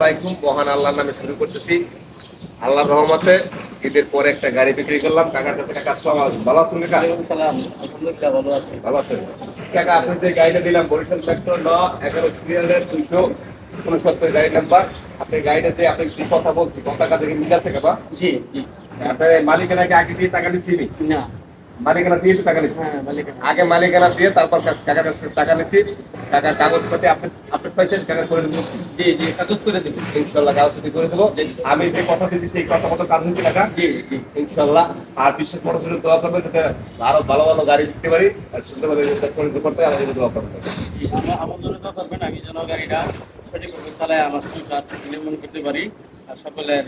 আলাইকুম মহান আল্লাহর নামে শুরু করতেছি। আল্লাহর রহমতে ঈদের পরে একটা গাড়ি বিক্রি করলাম। কাকার কাছে কাকা আসসালাম আলাইকুম। ভালো আছেন কাকা? সালাম। আলহামদুলিল্লাহ ভালো আছি। ভালো আছেন? কাকা আপনি যে গাড়িটা দিলাম বরিশাল মেট্রো ন এগারো সিরিয়ালের দুইশো উনসত্তর গাড়ি নাম্বার আপনি গাড়িটা যে আপনি কি কথা বলছি? কথা কাছে মিল আছে কাকা? জি জি। আপনার মালিকানাকে আগে দিয়ে টাকা নিচ্ছি না। মালিকানা দিয়ে টাকা নিচ্ছি হ্যাঁ আগে মালিকানা দিয়ে তারপর কাকার কাছ থেকে টাকা নিচ্ছি কাকার কাগজপাতি আপনি আপনি পাইছেন কাকা করে দিচ্ছি জি জি কাগজ করে দেবেন। ইনশাল্লাহ করে দেবো। আমি যে কথা দিয়েছি সেই কথা মতো কাজ হচ্ছে টাকা। জি জি। ইনশাল্লাহ। আর বড় জন্য দোয়া করবেন যাতে আরও ভালো ভালো গাড়ি দিতে পারি আর সুন্দরভাবে পরিণত করতে আমাদের দোয়া করবেন। আমার জন্য তো করবেন আমি যেন গাড়িটা সঠিকভাবে চালায় আমার সংসার নির্মাণ করতে পারি। আর সকলের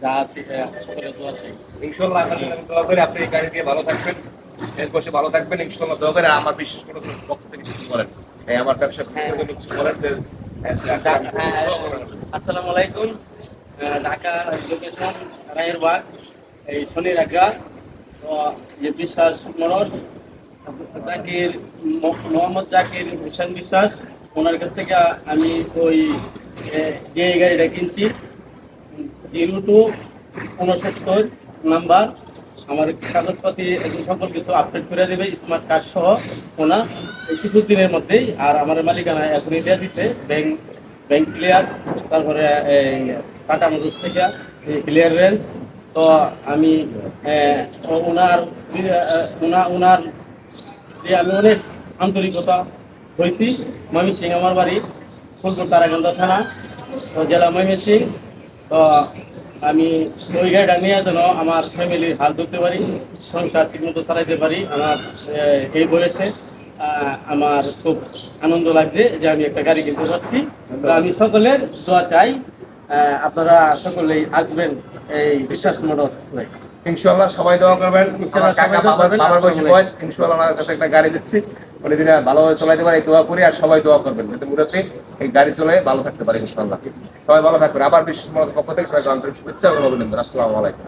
যা আছে সকলের দোয়া আছে ইনশাল্লাহ আপনার আমি দোয়া করি আপনি এই গাড়ি দিয়ে ভালো থাকবেন এর বসে ভালো থাকবেন ইনশাল্লাহ দোয়া করে আমার বিশেষ কোনো পক্ষ থেকে কিছু বলেন। এই আমার ব্যবসা কিছু বলেন হ্যাঁ, আসসালামু আলাইকুম আহ, ঢাকা লোকেশন রায়েরবাগ এই শনির আগ্রা তো যে বিশ্বাস মনোজ জাকির মোহাম্মদ জাকির হোসেন বিশ্বাস ওনার কাছ থেকে আমি ওই যে গাড়িটা কিনছি জিরো টু উনসত্তর নাম্বার। আমার কাগজপাতি একদম সকল কিছু আপডেট করে দেবে স্মার্ট কার্ড সহ ওনা। এই কিছুদিনের মধ্যেই, আর আমার মালিকানা এখনই দিয়ে দিছে ব্যাংক ব্যাংক ক্লিয়ার তারপরে টাটা মোটরস থেকে ক্লিয়ার রেঞ্জ তো আমি ওনার, ওনা- ওনার আমি অনেক আন্তরিকতা হয়েছি ময়মনসিং আমার বাড়ি, ফুলপুর তারাকান্দা থানা জেলা ময়মনসিং তো আমি ওই গাড়িটা নিয়ে যেন আমার ফ্যামিলির হাল ধরতে পারি সংসার ঠিকমতো চালাইতে পারি আমার এই বয়সে আমার খুব আনন্দ লাগছে যে আমি একটা গাড়ি কিনতে পারছি। তো আমি সকলের দোয়া চাই আহ, আপনারা সকলেই আসবেন এই বিশ্বাস মোটরস ইনশাল্লাহ সবাই দোয়া করবেন। আমার বাবার বয়স ইনশাল্লাহ ওনার কাছে একটা গাড়ি দিচ্ছি। উনি যদি ভালোভাবে চলাইতে পারে দোয়া করি আর সবাই দোয়া করবেন। যাতে মুরাতে এই গাড়ি চলে ভালো থাকতে পারে ইনশাল্লাহ সবাই ভালো থাকবেন। আবার বিশেষ পক্ষ থেকে সবাইকে আন্তরিক শুভেচ্ছা এবং অভিনন্দন। আলাইকুম।